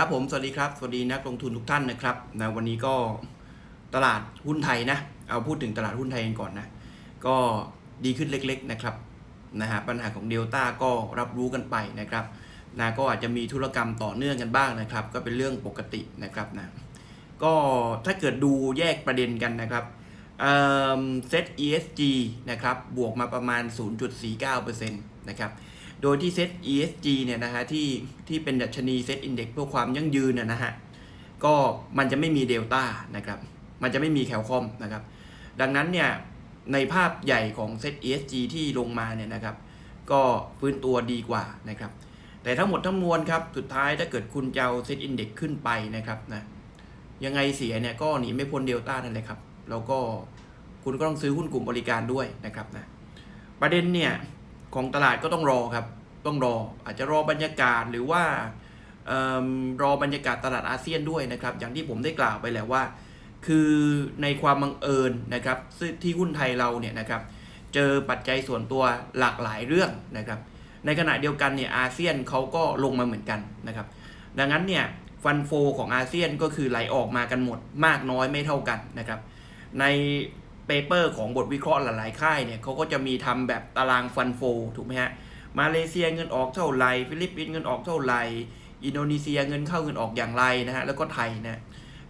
ครับผมสวัสดีครับสวัสดีนักลงทุนทุกท่านนะครับนะวันนี้ก็ตลาดหุ้นไทยนะเอาพูดถึงตลาดหุ้นไทยกันก่อนนะก็ดีขึ้นเล็ก ๆนะครับนะฮะปัญหาของเดลต้าก็รับรู้กันไปนะครับนะก็อาจจะมีธุรกรรมต่อเนื่องกันบ้างนะครับ ก็เป็นเรื่องปกตินะครับนะก็ถ้าเกิดดูแยกประเด็นกันนะครับเซ็ต ESG นะครับบวกมาประมาณ 0.49%นะครับ โดยที่เซต ESG เนี่ยนะฮะที่ที่เป็นดัชนีเซตอินเด็กเพื่อความยั่งยืนนะนะฮะก็มันจะไม่มีเดลต้านะครับมันจะไม่มีแคลคอมนะครับดังนั้นเนี่ยในภาพใหญ่ของเซต ESG ที่ลงมาเนี่ยนะครับ ก็ฟื้นตัวดีกว่านะครับ แต่ทั้งหมดทั้งมวลครับ สุดท้ายถ้าเกิดคุณจะเอาเซตอินเด็กขึ้นไปนะครับนะยังไงเสียเนี่ยก็หนีไม่พ้นเดลต้านั่นเลยครับ แล้วก็คุณก็ต้องซื้อหุ้นกลุ่มบริการด้วยนะครับนะประเด็นเนี่ย ของตลาดก็ต้องรอครับ ต้องรออาจจะรอบรรยากาศหรือว่าเอรอบรรยากาศตลาดอาเซียนด้วยนะครับ อย่างที่ผมได้กล่าวไปแล้วว่า คือในความบังเอิญนะครับที่หุ้นไทยเราเนี่ยนะครับ เจอปัจจัยส่วนตัวหลากหลายเรื่องนะครับ ในขณะเดียวกันเนี่ยอาเซียนเขาก็ลงมาเหมือนกันนะครับ ดังนั้นเนี่ยฟันโฟของอาเซียนก็คือไหลออกมากันหมดมากน้อยไม่เท่ากันนะครับ ใน เปเปอร์ของบทวิเคราะห์หลายๆค่ายเนี่ยเขาก็จะมีทำแบบตารางฟันโฟถูกไหมฮะมาเลเซียเงินออกเท่าไหร่ฟิลิปปินส์เงินออกเท่าไหร่อินโดนีเซียเงินเข้าเงินออกอย่างไรนะฮะแล้วก็ไทยนะ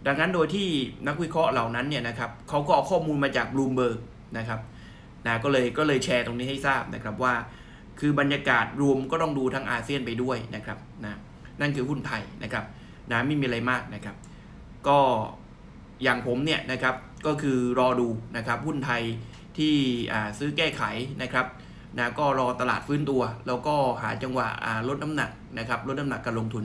ดังนั้นโดยที่นักวิเคราะห์เหล่านั้นเนี่ยนะครับเขาก็เอาข้อมูลมาจากบลูมเบิร์กนะครับนะก็เลยก็เลยแชร์ตรงนี้ให้ทราบนะครับว่า คือบรรยากาศรวมก็ต้องดูทั้งอาเซียนไปด้วยนะครับนะนั่นคือหุ้นไทยนะครับนะไม่มีอะไรมากนะครับ ก็อย่างผมเนี่ยนะครับ ก็คือรอดูนะครับหุ้นไทยที่ซื้อแก้ไขนะครับนะก็รอตลาดฟื้นตัว แล้วก็หาจังหวะลดน้ำหนักนะครับลดน้ำหนักการลงทุน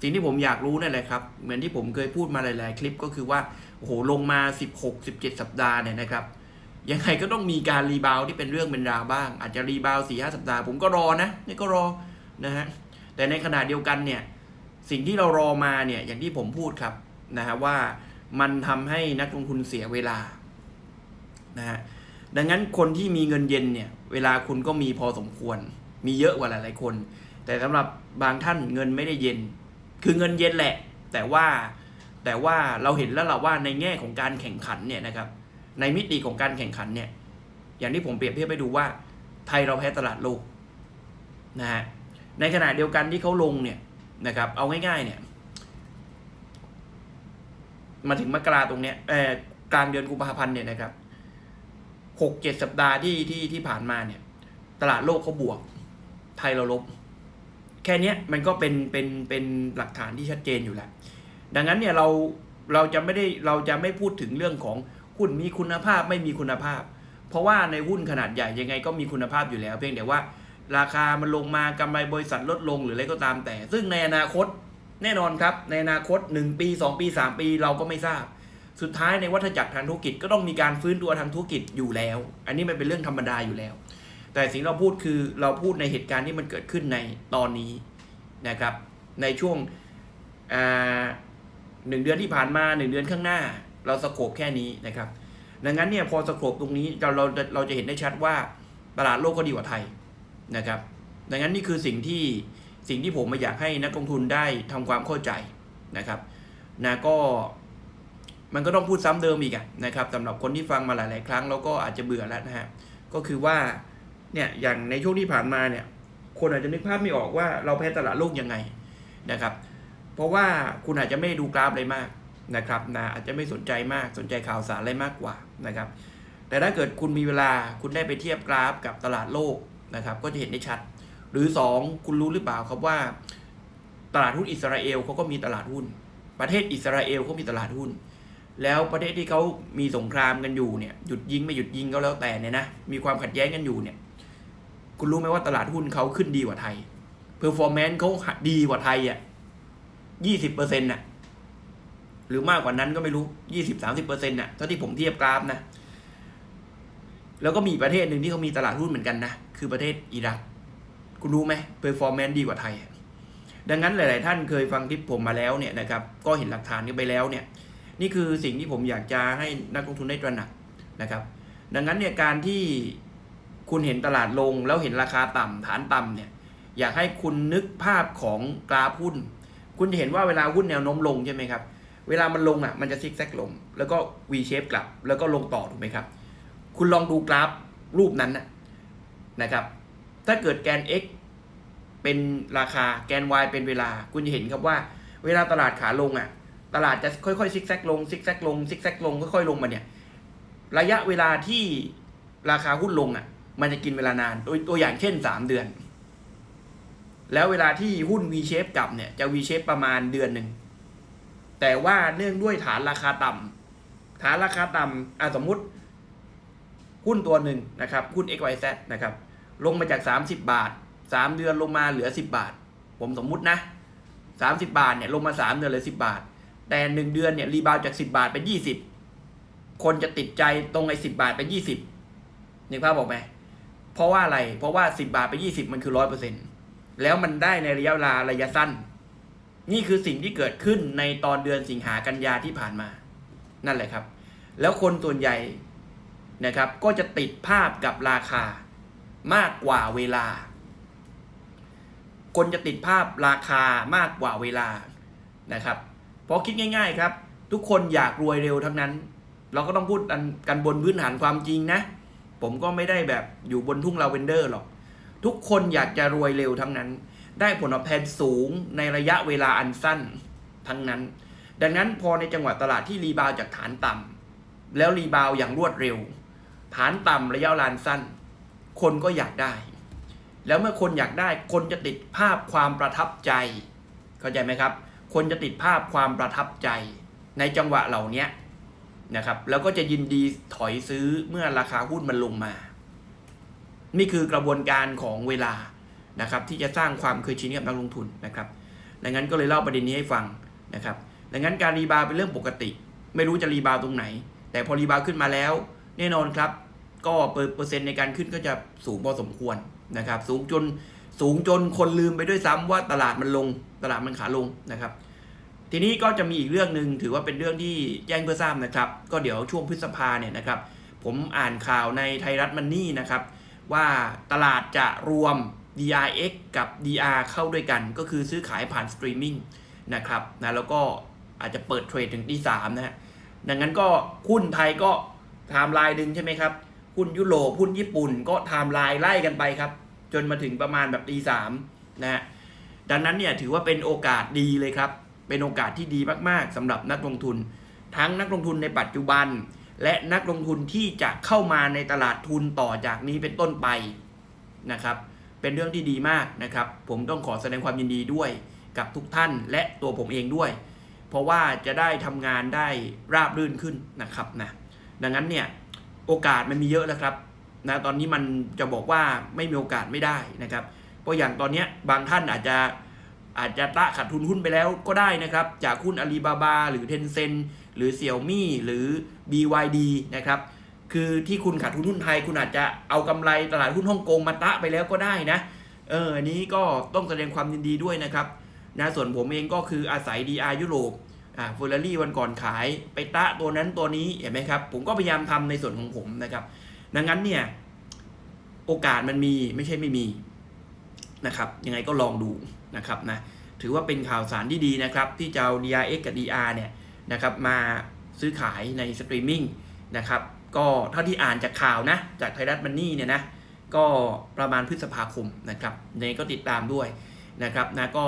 สิ่งที่ผมอยากรู้นั่นแหละครับ เหมือนที่ผมเคยพูดมาหลายๆ คลิปก็คือว่าโอ้โหลงมา 16 17 สัปดาห์เนี่ยนะครับยังไงก็ต้องมีการรีบาวที่เป็นเรื่องเป็นราวบ้าง อาจจะรีบาวสี่ห้าสัปดาห์ผมก็รอนะนี่ก็รอนะฮะแต่ในขณะเดียวกันเนี่ยสิ่งที่เรารอมาเนี่ยอย่างที่ผมพูดครับนะฮะว่า มันทำให้นักลงทุนเสียเวลานะฮะดังนั้นคนที่มีเงินเย็นเนี่ย เวลาคุณก็มีพอสมควร มีเยอะกว่าหลายๆคน แต่สำหรับบางท่านเงินไม่ได้เย็น คือเงินเย็นแหละ แต่ว่าแต่ว่าเราเห็นแล้วเราว่าในแง่ของการแข่งขันเนี่ยนะครับ ในมิติของการแข่งขันเนี่ย อย่างที่ผมเปรียบเทียบไปดูว่า ไทยเราแพ้ตลาดโลกนะฮะในขณะเดียวกันที่เขาลงเนี่ยนะครับ เอาง่ายๆเนี่ย มาถึงมกราตรงเนี้ยเออกลางเดือนกุมภาพันธ์เนี่ยนะครับหกเจ็ดสัปดาห์ที่ที่ที่ผ่านมาเนี่ย ตลาดโลกเขาบวก ไทยเราลบ แค่เนี้ยมันก็เป็นเป็นเป็นหลักฐานที่ชัดเจนอยู่แล้ว ดังนั้นเนี่ยเราเราจะไม่ได้เราจะไม่พูดถึงเรื่องของหุ้นมีคุณภาพไม่มีคุณภาพ เพราะว่าในหุ้นขนาดใหญ่ยังไงก็มีคุณภาพอยู่แล้ว เพียงแต่ว่า ราคามันลงมากำไรบริษัทลดลงหรืออะไรก็ตามแต่ ซึ่งในอนาคต แน่นอนครับในอนาคต 1 ปี 2 ปี 3 ปีเราก็ไม่ทราบ สุดท้ายในวัฏจักรทางธุรกิจก็ต้องมีการฟื้นตัวทางธุรกิจอยู่แล้ว อันนี้มันเป็นเรื่องธรรมดาอยู่แล้ว แต่สิ่งเราพูดคือเราพูดในเหตุการณ์ที่มันเกิดขึ้นในตอนนี้นะครับในช่วงหนึ่งเดือนที่ผ่านมาหนึ่งเดือนข้างหน้า เราสโคบแค่นี้นะครับดังนั้นเนี่ยพอสโคบตรงนี้เราเราเราจะเห็นได้ชัดว่าตลาดโลกก็ดีกว่าไทยนะครับดังนั้นนี่คือสิ่งที่ สิ่งที่ผมมาอยากให้นักลงทุนได้ทำความเข้าใจนะครับนะก็มันก็ต้องพูดซ้ำเดิมอีกนะครับสำหรับคนที่ฟังมาหลาย ๆ ครั้งแล้วก็อาจจะเบื่อแล้วนะฮะก็คือว่าเนี่ยอย่างในช่วงที่ผ่านมาเนี่ยคนอาจจะนึกภาพไม่ออกว่าเราแพ้ตลาดโลกยังไงนะครับเพราะว่าคุณอาจจะไม่ด้ดูกราฟอะไรมากนะครับนะอาจจะไม่สนใจมากสนใจข่าวสารอะไรมากกว่านะครับแต่ถ้าเกิดคุณมีเวลาคุณได้ไปเทียบกราฟกับตลาดโลกนะครับก็จะเห็นได้ชัด หรือ 2 คุณรู้หรือเปล่าครับว่า ตลาดหุ้นอิสราเอลเขาก็มีตลาดหุ้น ประเทศอิสราเอลเขามีตลาดหุ้น แล้วประเทศที่เขามีสงครามกันอยู่เนี่ยหยุดยิงไม่หยุดยิงก็แล้วแต่เนี่ยนะมีความขัดแย้งกันอยู่เนี่ย คุณรู้ไหมว่าตลาดหุ้นเขาขึ้นดีกว่าไทยเพอร์ฟอร์แมนซ์เขาดีกว่าไทยอะยี่สิบเปอร์เซ็นต์น่ะหรือมากกว่านั้นก็ไม่รู้ยี่สิบสามสิบเปอร์เซ็นต์น่ะเท่าที่ผมเทียบกราฟนะแล้วก็มีประเทศหนึ่งที่เขามีตลาดหุ้นเหมือนกันนะ คือประเทศอิรัก คุณรู้ไหมเปอร์ฟอร์แมนซ์ดีกว่าไทย ดังนั้นหลาย ๆ ท่านเคยฟังคลิปผมมาแล้วเนี่ยนะครับก็เห็นหลักฐานกันไปแล้วเนี่ยนี่คือสิ่งที่ผมอยากจะให้นักลงทุนได้ตระหนักนะครับ ดังนั้นเนี่ยการที่คุณเห็นตลาดลงแล้วเห็นราคาต่ำฐานต่ำเนี่ยอยากให้คุณนึกภาพของกราฟหุ้น คุณจะเห็นว่าเวลาหุ้นแนวโน้มลงใช่ไหมครับ เวลามันลงอะมันจะซิกแซกลง แล้วก็ V shape กลับ แล้วก็ลงต่อถูกไหมครับ คุณลองดูกราฟรูปนั้นนะนะครับ ถ้าเกิดแกน x เป็นราคาแกน y เป็นเวลา คุณจะเห็นครับว่า เวลาตลาดขาลงอะ ตลาดจะค่อยๆซิกแซกลงซิกแซกลงซิกแซกลงค่อยๆลงมาเนี่ย ระยะเวลาที่ราคาหุ้นลงอะ มันจะกินเวลานานตัวตัวอย่างเช่นสามเดือน แล้วเวลาที่หุ้น V shape กลับเนี่ยจะ V shape ประมาณเดือนหนึ่งแต่ว่าเนื่องด้วยฐานราคาต่ำฐานราคาต่ำอะสมมุติหุ้นตัวหนึ่งนะครับหุ้น XYZ นะครับ ลงมาจาก 30 บาท 3 เดือนลงมาเหลือ 10 บาท ผมสมมุตินะ 30 บาทเนี่ยลงมา 3 เดือนเหลือ10 บาท แต่ 1 เดือนเนี่ยรีบาวจาก 10 บาทเป็น 20 คนจะติดใจตรงไอ้10 บาทเป็น 20นึกภาพบอกไหมเพราะว่าอะไร เพราะว่า 10 บาทไป 20 มันคือ 100%แล้วมันได้ในระยะเวลาระยะสั้น นี่คือสิ่งที่เกิดขึ้นในตอนเดือนสิงหากันยาที่ผ่านมา นั่นแหละครับ แล้วคนส่วนใหญ่นะครับ ก็จะติดภาพกับราคา มากกว่าเวลา คนจะติดภาพราคามากกว่าเวลานะครับเพราะคิดง่าย ๆ ครับ ทุกคนอยากรวยเร็วทั้งนั้น เราก็ต้องพูดกันบนพื้นฐานความจริงนะ ผมก็ไม่ได้แบบอยู่บนทุ่งลาเวนเดอร์หรอก ทุกคนอยากจะรวยเร็วทั้งนั้น ได้ผลตอบแทนสูงในระยะเวลาอันสั้นทั้งนั้น ดังนั้นพอในจังหวะตลาดที่รีบาวจากฐานต่ำแล้วรีบาวอย่างรวดเร็ว ฐานต่ำระยะเวลานสั้น คนก็อยากได้ แล้วเมื่อคนอยากได้ คนจะติดภาพความประทับใจ เข้าใจไหมครับ คนจะติดภาพความประทับใจ ในจังหวะเหล่านี้นะครับ แล้วก็จะยินดีถอยซื้อเมื่อราคาหุ้นมันลงมา นี่คือกระบวนการของเวลานะครับ ที่จะสร้างความเคยชินกับนักลงทุนนะครับดังนั้นก็เลยเล่าประเด็นนี้ให้ฟังนะครับดังนั้นการรีบาวเป็นเรื่องปกติ ไม่รู้จะรีบาวตรงไหน แต่พอรีบาวขึ้นมาแล้ว แน่นอนครับ ก็เปอร์เซ็นต์ในการขึ้นก็จะสูงพอสมควรนะครับ สูงจนสูงจนคนลืมไปด้วยซ้ำว่าตลาดมันลงตลาดมันขาลงนะครับ ทีนี้ก็จะมีอีกเรื่องหนึ่งถือว่าเป็นเรื่องที่แจ้งเพื่อทราบนะครับ ก็เดี๋ยวช่วงพฤษภาเนี่ยนะครับ ผมอ่านข่าวในไทยรัฐมันนี่นะครับ ว่าตลาดจะรวม DRX กับ DR เข้าด้วยกันก็คือซื้อขายผ่านสตรีมมิ่งนะครับนะแล้วก็อาจจะเปิดเทรดถึงที่3นะฮะดังนั้นก็หุ้นไทยก็ไทม์ไลน์ดึงใช่ไหมครับ หุ้นยุโรปหุ้นญี่ปุ่นก็ไทม์ไลน์ไล่กันไปครับ จนมาถึงประมาณแบบตีสามนะฮะดังนั้นเนี่ยถือว่าเป็นโอกาสดีเลยครับ เป็นโอกาสที่ดีมากๆสำหรับนักลงทุน ทั้งนักลงทุนในปัจจุบัน และนักลงทุนที่จะเข้ามาในตลาดทุนต่อจากนี้เป็นต้นไปนะครับ เป็นเรื่องที่ดีมากนะครับ ผมต้องขอแสดงความยินดีด้วยกับทุกท่านและตัวผมเองด้วย เพราะว่าจะได้ทำงานได้ราบรื่นขึ้นนะครับนะดังนั้นเนี่ย โอกาสมันมีเยอะแล้วครับนะตอนนี้มันจะบอกว่าไม่มีโอกาสไม่ได้นะครับเพราะอย่างตอนนี้บางท่านอาจจะอาจจะตะขาดทุนหุ้นไปแล้วก็ได้นะครับ จากหุ้นอาลีบาบาหรือเทนเซ็นหรือเซี่ยมี่หรือ BYD นะครับคือที่คุณขาดทุนหุ้นไทย คุณอาจจะเอากำไรตลาดหุ้นฮ่องกงมาตะไปแล้วก็ได้นะเอออันนี้ก็ต้องแสดงความยินดีด้วยนะครับนะส่วนผมเองก็คืออาศัย DR ยุโรป อ่าเฟอร์รารี่วันก่อนขายไปตะตัวนั้นตัวนี้เห็นไหมครับ ผมก็พยายามทำในส่วนของผมนะครับ ดังนั้นเนี่ยโอกาสมันมีไม่ใช่ไม่มีนะครับ ยังไงก็ลองดูนะครับนะถือว่าเป็นข่าวสารที่ดีนะครับ ที่จะเอา DRX กับ DR เนี่ยนะครับมาซื้อขายในสตรีมมิ่งนะครับก็เท่าที่อ่านจากข่าวนะ จากไทยรัฐมันนี่เนี่ยนะ ก็ประมาณพฤษภาคมนะครับยังไงก็ติดตามด้วยนะครับนะก็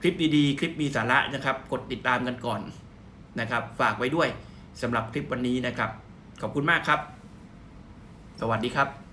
คลิปดีๆคลิปมีสาระนะครับ กดติดตามกันก่อนนะครับ ฝากไว้ด้วยสำหรับคลิปวันนี้นะครับ ขอบคุณมากครับ สวัสดีครับ